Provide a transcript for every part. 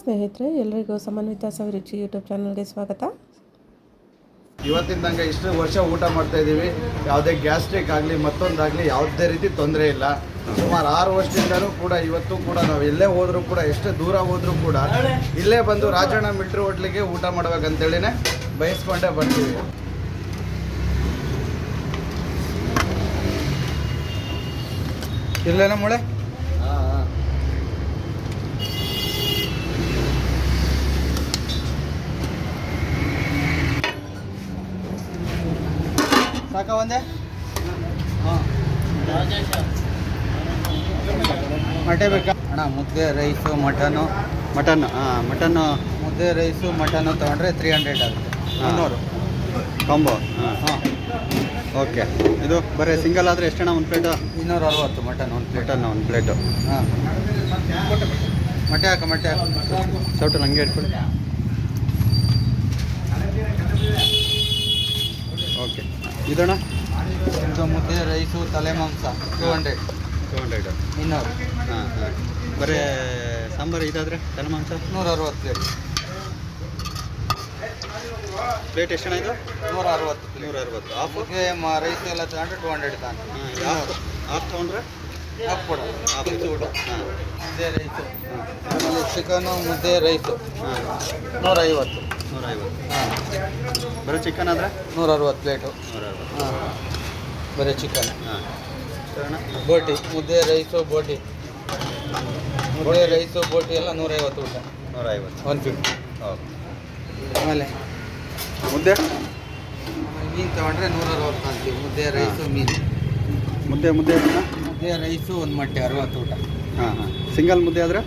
ಸ್ನೇಹಿತರೆ ಎಲ್ಲರಿಗೂ ಸಮನ್ವಿತ ಸವಿರುಚಿ ಯೂಟ್ಯೂಬ್ ಚಾನಲ್ಗೆ ಸ್ವಾಗತ. ಇವತ್ತಿಂದಂಗೆ ಇಷ್ಟು ವರ್ಷ ಊಟ ಮಾಡ್ತಾ ಇದ್ದೀವಿ. ಯಾವುದೇ ಗ್ಯಾಸ್ಟ್ರಿಕ್ ಆಗಲಿ, ಮತ್ತೊಂದಾಗಲಿ ಯಾವುದೇ ರೀತಿ ತೊಂದರೆ ಇಲ್ಲ. ಸುಮಾರು ಆರು ವರ್ಷದಿಂದಲೂ ಕೂಡ ಇವತ್ತು ಕೂಡ ನಾವು ಎಲ್ಲೇ ಹೋದರೂ ಕೂಡ, ಎಷ್ಟು ದೂರ ಹೋದರೂ ಕೂಡ ಇಲ್ಲೇ ಬಂದು ರಾಜಣ್ಣ ಮಿಲ್ಟ್ರಿ ಹೋಟ್ಲಿಗೆ ಊಟ ಮಾಡ್ಬೇಕಂತೇಳಿನೇ ಬಯಸ್ಕೊಂಡೇ ಬರ್ತೀವಿ. ಇಲ್ಲೇನ ಮೊಳೆ? ಸಾಕ ಒಂದೇ? ಹಾಂ. ಮೊಟ್ಟೆ ಬೇಕಾ? ಅಣ್ಣ ಮುದ್ದೆ ರೈಸು ಮಟನು. ಮಟನ್ ಹಾಂ ಮಟನ್ನು ಮುದ್ದೆ ರೈಸು ಮಟನು ತೊಗೊಂಡ್ರೆ ತ್ರೀ ಹಂಡ್ರೆಡ್ ಆಗುತ್ತೆ. ಮುನ್ನೂರು. ಕಾಂಬೋ. ಹಾಂ. ಹಾಂ. ಓಕೆ. ಇದು ಬರೀ ಸಿಂಗಲ್ ಆದರೆ ಅಣ್ಣ ಒಂದು ಪ್ಲೇಟು? ಇನ್ನೂರ ಅರವತ್ತು ಮಟನ್ ಒಂದು ಪ್ಲೇಟ್. ಮಟನ್ ಒಂದು ಪ್ಲೇಟು. ಹಾಂ. ಮೊಟ್ಟೆ ಹಾಕ ಮಟ್ಟೆ ಹಾಕ. ಸೌಟಲ್ಲಿ ಹಂಗೆ ಇಟ್ಕೊಳ್ಳಿ ಓಕೆ ಇದಣ್ಣ? ಇದು ಮುದ್ದೆ ರೈಸು ತಲೆ ಮಾಂಸ ಟೂ ಹಂಡ್ರೆಡ್ ಟು ಹಂಡ್ರೆಡ್ ಇನ್ನೂರು. ಹಾಂ ಹಾಂ. ಬರೀ ಸಾಂಬಾರು ಇದಾದರೆ ತಲೆ ಮಾಂಸ? ನೂರ ಅರವತ್ತು ಪ್ಲೇಟ್ ಪ್ಲೇಟ್ ಜನ ಇದು? ನೂರ ಅರವತ್ತು ನೂರ ಅರವತ್ತು ಮ ರೈಸ್ ಎಲ್ಲ ತಗೊಂಡ್ರೆ ಟೂ ಹಂಡ್ರೆಡ್ ತಾನೆ. ಹಾಫ್ ಆಫ್ ತೊಗೊಂಡ್ರೆ? ಹಾಕ್ ಕೊಡು ಆಫ್ ಊಟ ಹಾಂ ಮುದ್ದೆ ರೈಸು. ಆಮೇಲೆ ಚಿಕನು ಮುದ್ದೆ ರೈಸು. ಹಾಂ. ನೂರೈವತ್ತು. ನೂರ ಹಾಂ. ಬರೀ ಚಿಕನ್ ಆದರೆ? ನೂರ ಅರವತ್ತು ಪ್ಲೇಟು. ನೂರ ಅರವತ್ತು ಹಾಂ. ಬರೀ ಚಿಕನ್. ಹಾಂ. ಬೋಟಿ. ಮುದ್ದೆ ರೈಸು ಬೋಟಿ. ಮುದ್ದೆ ರೈಸು ಬೋಟಿ ಎಲ್ಲ ನೂರೈವತ್ತು ಊಟ. ನೂರೈವತ್ತು. ಒನ್ ಫಿಫ್ಟಿ ಓಕೆ ಆಮೇಲೆ? ಮುದ್ದೆ? ಮೀನು ತಗೊಂಡ್ರೆ ನೂರ ಅರವತ್ತು ಅಂತೀವಿ. ಮುದ್ದೆ ರೈಸು ಮೀನು. ಮುದ್ದೆ ಮುದ್ದೆ ಮುದ್ದೆ ರೈಸು ಒಂದು ಮೊಟ್ಟೆ ಅರವತ್ತು ಊಟ. ಹಾಂ ಹಾಂ. ಸಿಂಗಲ್ ಮುದ್ದೆ ಆದರೆ?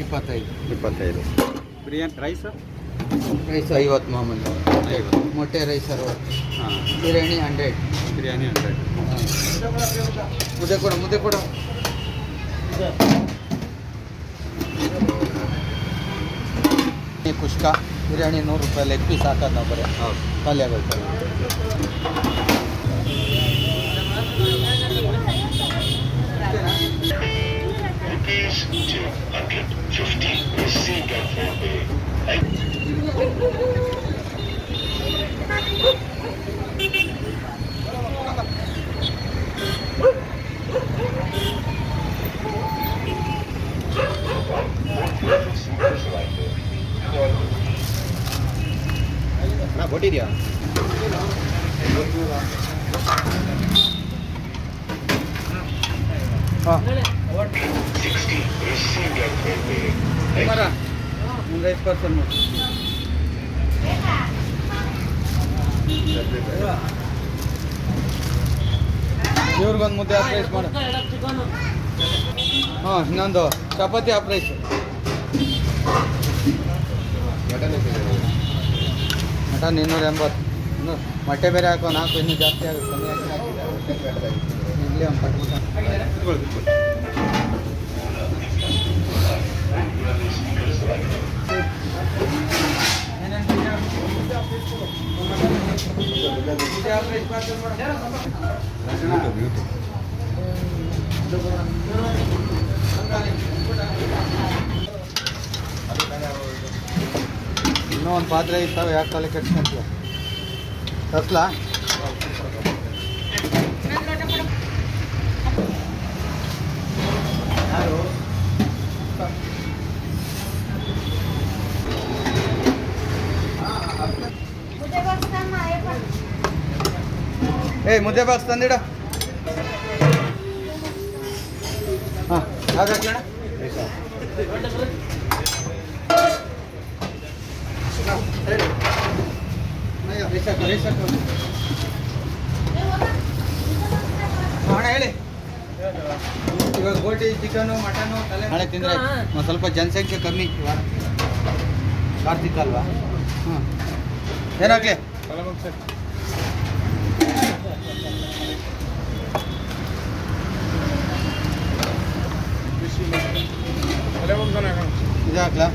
ಇಪ್ಪತ್ತೈದು. ಇಪ್ಪತ್ತೈದು. ಬಿರಿಯಾನಿ ರೈಸ್ ರೈಸ್ ಐವತ್ತು ಮಾಮೂಲಿ. ಐವತ್ತು. ಮೊಟ್ಟೆ ರೈಸ್ ಅರವತ್ತು. ಹಾಂ. ಬಿರಿಯಾನಿ ಹಂಡ್ರೆಡ್. ಬಿರಿಯಾನಿ ಹಂಡ್ರೆಡ್. ಮುದ್ದೆ ಕೊಡು ಮುದ್ದೆ ಕೊಡು. ಕುಷ್ಕ. ಬಿರಿಯಾನಿ ನೂರು ರೂಪಾಯಿ ಲೆಗ್ ಪೀಸ್ ಹಾಕೋದು ನಾವು ಬರೀ. days to 150 received on phone pay. ಒಂದು ಐದು ಪರ್ಸೆಂಟ್ ಮಾಡಿ ಇವ್ರಿಗೊಂದು ಮುದ್ದೆ ಹಾಫ್ ರೈಸ್ ಮಾಡ ಹಾಂ ಇನ್ನೊಂದು ಚಪಾತಿ ಹಾಫ್ ರೈಸ್ ಮಟನ್ ಇನ್ನೂರ ಎಂಬತ್ತು ಇನ್ನೂ ಮೊಟ್ಟೆ ಬೇರೆ ಹಾಕೋ ನಾಲ್ಕು ಇನ್ನೂ ಜಾಸ್ತಿ ಆಗುತ್ತೆ ಕಮ್ಮಿ ಒಂದು ಕಟ್ಬಿಟ್ಟು ಇನ್ನೂ ಒಂದು ಪಾತ್ರೆ ಇರ್ತಾವೆ ಯಾಕೆ ತಲೆ ಕೆಡ್ಸ್ಕೊಂತೀಯ? ತರ್ಸ್ಲಾ? ಏಯ್ ಮುದ್ದೆ ಬಾಕ್ಸ್ ತಂದಿಡ. ಹಾಂ ಹಾಕು ಅಣ್ಣ? ಹೇಳಿ. ಇವಾಗ ಗೋಟಿ ಚಿಕನು ಮಟನು ತಲೆ ನಾಳೆ ತಿಂದರೆ ಒಂದು ಸ್ವಲ್ಪ ಜನಸಂಖ್ಯೆ ಕಮ್ಮಿ. ಇವಾಗ ಕಾರ್ತಿಕ್ ಅಲ್ವಾ? ಹ್ಞೂ ಏನಾಗಲಿ ಇದು ಹಾಕ್ಲಾ?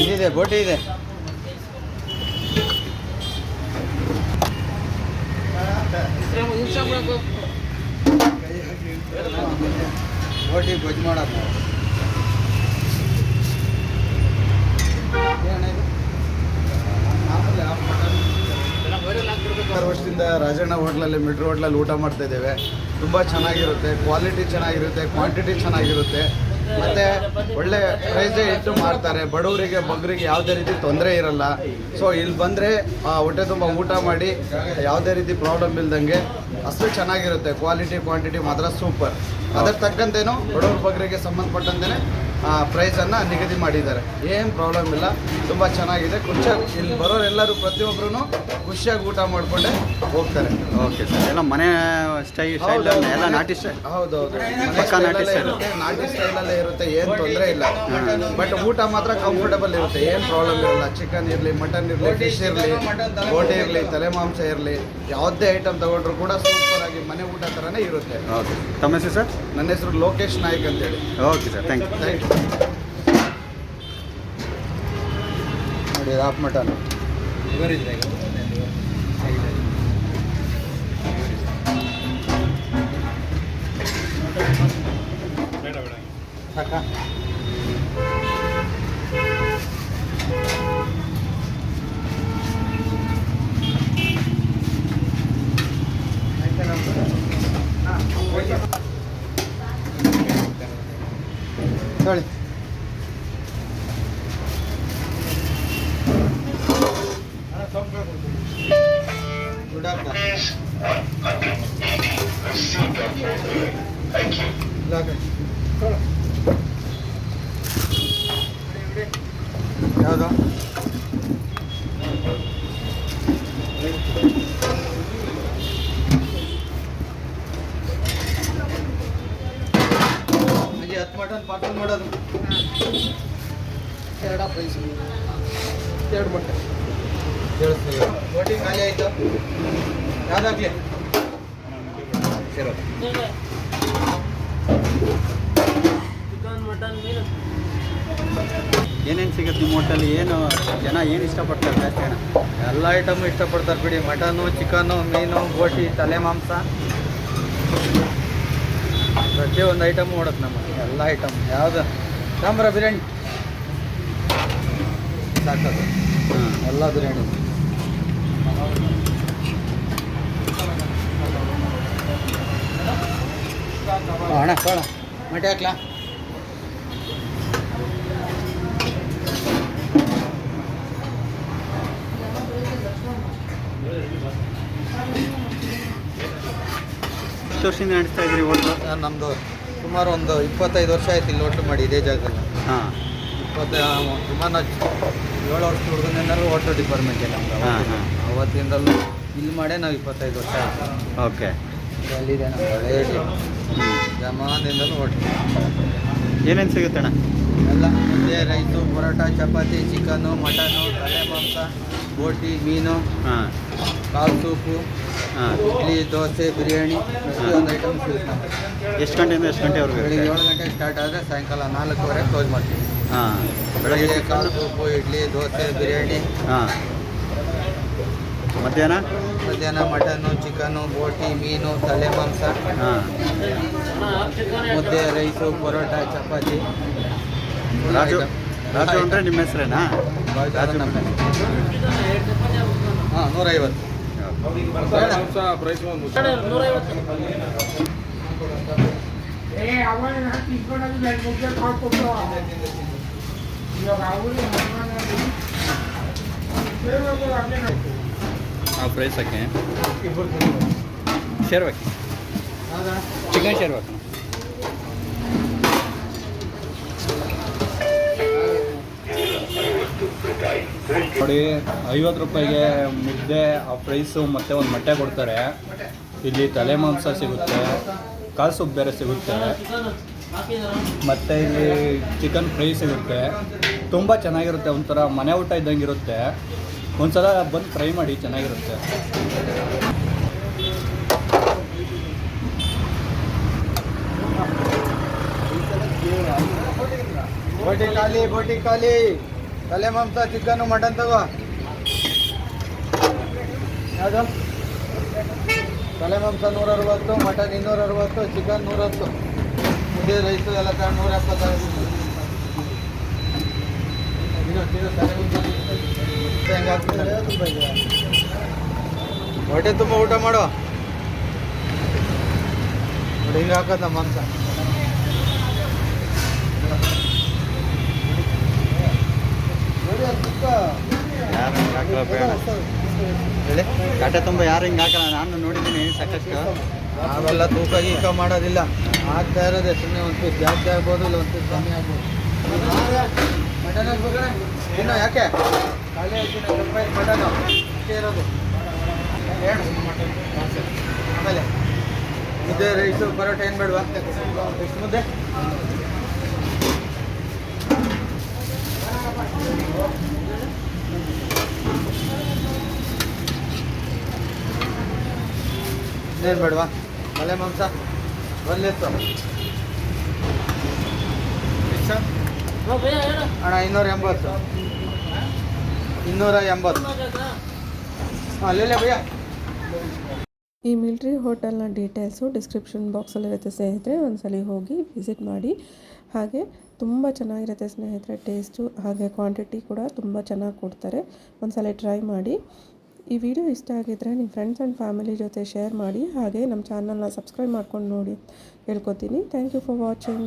ಇದಿದೆ ಬೋಟಿ ಇದೆ. ಬೋಟಿ ಗೊಜ್ಜು ಮಾಡೋದು ನಾವು ಏನಣ್ಣ ಇದು? ಮಾಮೂಲಿ ಹಾಫ್ ಮಟನ್ ಆರು ವರ್ಷದಿಂದ ರಾಜಣ್ಣ ಹೋಟ್ಲಲ್ಲಿ ಮಿಡ್ರ್ ಹೋಟ್ಲಲ್ಲಿ ಊಟ ಮಾಡ್ತಾ ಇದ್ದೇವೆ. ತುಂಬ ಚೆನ್ನಾಗಿರುತ್ತೆ. ಕ್ವಾಲಿಟಿ ಚೆನ್ನಾಗಿರುತ್ತೆ. ಕ್ವಾಂಟಿಟಿ ಚೆನ್ನಾಗಿರುತ್ತೆ. ಮತ್ತು ಒಳ್ಳೆ ಪ್ರೈಸೇ ಇಟ್ಟು ಮಾಡ್ತಾರೆ. ಬಡವರಿಗೆ, ಬಗ್ಗರಿಗೆ ಯಾವುದೇ ರೀತಿ ತೊಂದರೆ ಇರಲ್ಲ. ಸೊ ಇಲ್ಲಿ ಬಂದರೆ ಹೊಟ್ಟೆ ತುಂಬ ಊಟ ಮಾಡಿ, ಯಾವುದೇ ರೀತಿ ಪ್ರಾಬ್ಲಮ್ ಇಲ್ದಂಗೆ ಅಷ್ಟು ಚೆನ್ನಾಗಿರುತ್ತೆ. ಕ್ವಾಲಿಟಿ, ಕ್ವಾಂಟಿಟಿ ಮಾತ್ರ ಸೂಪರ್. ಅದಕ್ಕೆ ತಕ್ಕಂತೇನು ಬಡವ್ರ ಬಗ್ಗರಿಗೆ ಸಂಬಂಧಪಟ್ಟಂತೆಯೇ ಪ್ರೈಸನ್ನು ನಿಗದಿ ಮಾಡಿದ್ದಾರೆ. ಏನು ಪ್ರಾಬ್ಲಮ್ ಇಲ್ಲ. ತುಂಬ ಚೆನ್ನಾಗಿದೆ. ಖುಷಿಯಾಗಿ ಇಲ್ಲಿ ಬರೋರೆಲ್ಲರೂ ಪ್ರತಿಯೊಬ್ಬರೂ ಖುಷಿಯಾಗಿ ಊಟ ಮಾಡಿಕೊಂಡೆ ಹೋಗ್ತಾರೆ. ಓಕೆ ಸರ್ ಎಲ್ಲ ಮನೆ ಸ್ಟೈಲ್ ಸ್ಟೈಲ್ ಎಲ್ಲ ನಾಟಿ ಸ್ಟೈಲ್ ಹೌದೌದು. ಪಕ್ಕಾ ನಾಟಿ ಸ್ಟೈಲ್ ನಾಟಿ ಸ್ಟೈಲಲ್ಲೇ ಇರುತ್ತೆ. ಏನು ತೊಂದರೆ ಇಲ್ಲ. ಬಟ್ ಊಟ ಮಾತ್ರ ಕಂಫರ್ಟಬಲ್ ಇರುತ್ತೆ. ಏನು ಪ್ರಾಬ್ಲಮ್ ಇರಲ್ಲ. ಚಿಕನ್ ಇರಲಿ ಮಟನ್ ಇರಲಿ ಫಿಶ್ ಇರಲಿ ಬೋಟಿ ಇರಲಿ ತಲೆ ಮಾಂಸ ಇರಲಿ ಯಾವುದೇ ಐಟಮ್ ತಗೊಂಡ್ರು ಕೂಡ ಸೂಪರ್ ಮನೆ ಊಟ ಥರನೇ ಇರುತ್ತೆ. ಓಕೆ. ತಮ್ಮ ಹೆಸರು ಸರ್? ನನ್ನ ಹೆಸರು ಲೋಕೇಶ್ ನಾಯ್ಕ್ ಅಂತೇಳಿ. Okay sir thank you. Thank you. ನೋಡಿ ಹಾಫ್ ಮಟನ್. ಸಾಕಾ? ಹೇಳಿ ಗುಡ್ ಯಾವುದು ಅಜ್ಜಿ ಹತ್ತು ಮಟನ್ ಪಾರ್ಸಲ್ ಮಾಡೋದು ಎರಡ ಪ್ರೈಸ್ ಎರಡು ಮೊಟ್ಟೆ ಕೇಳಿಸ್ತೀವಿ ಬೋಟಿ ಖಾಲಿ ಆಯಿತು ಯಾವ್ದಾಗ್ಲಿ ಏನೇನು ಸಿಗುತ್ತೆ ನಿಮ್ಮ ಹೋಟೆಲ್ ಏನು ಜನ ಏನು ಇಷ್ಟಪಡ್ತಾರೆ ಜಾಸ್ತಿ ಜನ? ಎಲ್ಲ ಐಟಮು ಇಷ್ಟಪಡ್ತಾರೆ ಬಿಡಿ. ಮಟನು ಚಿಕನು ಮೀನು ಗೋಟಿ ತಲೆ ಮಾಂಸ. ಪ್ರತಿಯೊಂದು ಐಟಮ್ ಓಡುತ್ತೆ ನಮಗೆ. ಎಲ್ಲ ಐಟಮ್ ಯಾವುದು? ಸಾಂಬ್ರ ಬಿರಿಯಾನಿ. ಸಾಕದು. ಹಾಂ ಎಲ್ಲ ಬಿರಿಯಾನಿ. ಅಣ್ಣ ಕೋಣ ಮಟೆ ಹಾಕ್ಲಾ? ಎಷ್ಟು ವರ್ಷದಿಂದ ನಡೆಸ್ತಾ ಇದ್ರಿ ಹೋಟ್ಲು ನಮ್ಮದು ಸುಮಾರು ಒಂದು ಇಪ್ಪತ್ತೈದು ವರ್ಷ ಆಯ್ತು ಇಲ್ಲಿ ಹೋಟ್ಲು ಮಾಡಿ ಇದೇ ಜಾಗದಲ್ಲಿ. ಹಾಂ. ಇಪ್ಪತ್ತ ಸುಮಾರು ಏಳು ವರ್ಷ ಹುಡುಗನಿಂದಲೂ ಹೋಟ್ಲು ಡಿಪಾರ್ಟ್ಮೆಂಟ್ ಇಲ್ಲ ನಮ್ದು. ಹಾಂ ಅವತ್ತಿಂದ. ಹಾಂ. ಅವತ್ತಿಂದಲೂ ಇಲ್ಲಿ ಮಾಡೇ ನಾವು ಇಪ್ಪತ್ತೈದು ವರ್ಷ ಆಯ್ತು. ಓಕೆ. ಅಲ್ಲಿದೆ ನಮ್ಮ ಹಳೇ ಜಮಾನಿಂದಲೂ ಹೊಟ್ಟೆ ಏನೇನು ಸಿಗುತ್ತೆ ಅಣ್ಣ ಎಲ್ಲ ಮುದ್ದೆ rice parotta chapati chicken mutton ತಲೆ ಮಾಂಸ ಬೋಟಿ ಮೀನು ಹಾಂ. ಕಾಲು ಸೂಪು ಹಾಂ. ಇಡ್ಲಿ ದೋಸೆ ಬಿರಿಯಾನಿ ಒಂದು ಐಟಮ್ ಸಿಗುತ್ತೆ. ಎಷ್ಟು ಗಂಟೆಯಿಂದ ಎಷ್ಟು ಗಂಟೆವರೆಗೆ ಬೆಳಿಗ್ಗೆ ಏಳು ಗಂಟೆಗೆ ಸ್ಟಾರ್ಟ್ ಆದರೆ ಸಾಯಂಕಾಲ ನಾಲ್ಕುವರೆಗೆ ಕ್ಲೋಸ್ ಮಾಡ್ತೀವಿ. ಹಾಂ. ಬೆಳಗ್ಗೆ ಬೆಳಿಗ್ಗೆ ಕಾಲು ಸೂಪು ಇಡ್ಲಿ ದೋಸೆ ಬಿರಿಯಾನಿ ಹಾಂ. ಮಧ್ಯಾಹ್ನ? ಮಧ್ಯಾಹ್ನ ಮಟನ್ನು ಚಿಕನ್ನು ಬೋಟಿ ಮೀನು ತಲೆ ಮಾಂಸ ಹಾಂ. ಮುದ್ದೆ ರೈಸು ಪರೋಟ ಚಪಾತಿ. ರಾಜು ರಾಜು ಅಂದರೆ ನಿಮ್ಮ ಹೆಸರೇನಾ? ರಾಜು ನಮ್ಮ ಹಾಂ ನೂರೈವತ್ತು. ಹಾಂ ಪ್ರೈಸ್ ಹಾಕಿ ಶೇರ್ವಾಕಿ ಚಿಕನ್ ಶೇರ್ವಾಕಿ ನೋಡಿ, ಐವತ್ತು ರೂಪಾಯಿಗೆ ಮುದ್ದೆ, ಆ ಪ್ರೈಸು ಮತ್ತು ಒಂದು ಮೊಟ್ಟೆ ಕೊಡ್ತಾರೆ. ಇಲ್ಲಿ ತಲೆ ಮಾಂಸ ಸಿಗುತ್ತೆ, ಕಾಲು ಸೊಪ್ಪು ಬೇರೆ ಸಿಗುತ್ತೆ. ಮತ್ತು ಇಲ್ಲಿ ಚಿಕನ್ ಫ್ರೈ ಸಿಗುತ್ತೆ. ತುಂಬ ಚೆನ್ನಾಗಿರುತ್ತೆ, ಒಂಥರ ಮನೆ ಊಟ ಇದ್ದಂಗೆ ಇರುತ್ತೆ. ಒಂದ್ಸಲ ಬಂದು ಟ್ರೈ ಮಾಡಿ, ಚೆನ್ನಾಗಿರುತ್ತೆ. ಬೋಟಿ ಖಾಲಿ ಬೋಟಿ ಖಾಲಿ. ತಲೆ ಮಾಂಸ ಚಿಕನ್ನು ಮಟನ್ ತಗೋ. ಯಾವುದು? ತಲೆ ಮಾಂಸ ನೂರ ಅರವತ್ತು ಮಟನ್ ಇನ್ನೂರ ಅರವತ್ತು ಚಿಕನ್ ನೂರತ್ತು. ಮುದ್ದೆ ರೈಸು ಎಲ್ಲ ತಗೊಂಡು ನೂರ ಎಪ್ಪತ್ತಾರು ಹೊಟ್ಟೆ ತುಂಬ ಊಟ ಮಾಡುವ ಹಿಂಗ ಹಾಕೋದ ಮಾಂಸ. ಹೇಳಿ ಕಟ್ಟೆ ತುಂಬ ಯಾರು ಹಿಂಗೆ ಹಾಕಲ್ಲ, ನಾನು ನೋಡಿದ್ದೀನಿ ಸಾಕಷ್ಟು. ನಾವೆಲ್ಲ ತೂಕ ಗೀಕ ಮಾಡೋದಿಲ್ಲ. ಆಗ್ತಾ ಇರೋದೇ ಸುಮ್ಮನೆ ಒಂದು ಜಾಸ್ತಿ ಆಗ್ಬೋದು ಇಲ್ಲ ಒಂದು ಕಮ್ಮಿ ಆಗ್ಬೋದು. ಇನ್ನು ಯಾಕೆ? ಖಾಲಿ ಮಟನು ಅಷ್ಟೇ ಇರೋದು. ಹೇಳು. ಆಮೇಲೆ ಮುದ್ದೆ ರೈಸು ಪರೋಟ ಏನು ಬೇಡವಾ ಎಷ್ಟು ಮುದ್ದೆ? ಏನು ಬೇಡವಾ ಮಲೆ ಮಾಂಸ? ಒಂದೆತ್ತು ಅಣ್ಣ ಇನ್ನೂರ ಎಂಬತ್ತು. ಇನ್ನೂರ ಎಂಬತ್ತು ಈ ಮಿಲ್ಟ್ರಿ ಹೋಟೆಲ್ನ ಡೀಟೇಲ್ಸು ಡಿಸ್ಕ್ರಿಪ್ಷನ್ ಬಾಕ್ಸಲ್ಲಿರುತ್ತೆ ಸ್ನೇಹಿತರೆ, ಒಂದ್ಸಲಿ ಹೋಗಿ ವಿಸಿಟ್ ಮಾಡಿ. ಹಾಗೆ ತುಂಬ ಚೆನ್ನಾಗಿರುತ್ತೆ ಸ್ನೇಹಿತರೆ, ಟೇಸ್ಟು, ಹಾಗೆ ಕ್ವಾಂಟಿಟಿ ಕೂಡ ತುಂಬ ಚೆನ್ನಾಗಿ ಕೊಡ್ತಾರೆ. ಒಂದ್ಸಲ ಟ್ರೈ ಮಾಡಿ. ಈ ವಿಡಿಯೋ ಇಷ್ಟ ಆಗಿದ್ದರೆ ನಿಮ್ಮ ಫ್ರೆಂಡ್ಸ್ ಆ್ಯಂಡ್ ಫ್ಯಾಮಿಲಿ ಜೊತೆ ಶೇರ್ ಮಾಡಿ. ಹಾಗೆ ನಮ್ಮ ಚಾನಲ್ನ ಸಬ್ಸ್ಕ್ರೈಬ್ ಮಾಡ್ಕೊಂಡು ನೋಡಿ. ಹೇಳ್ಕೊತೀನಿ. Thank you for watching.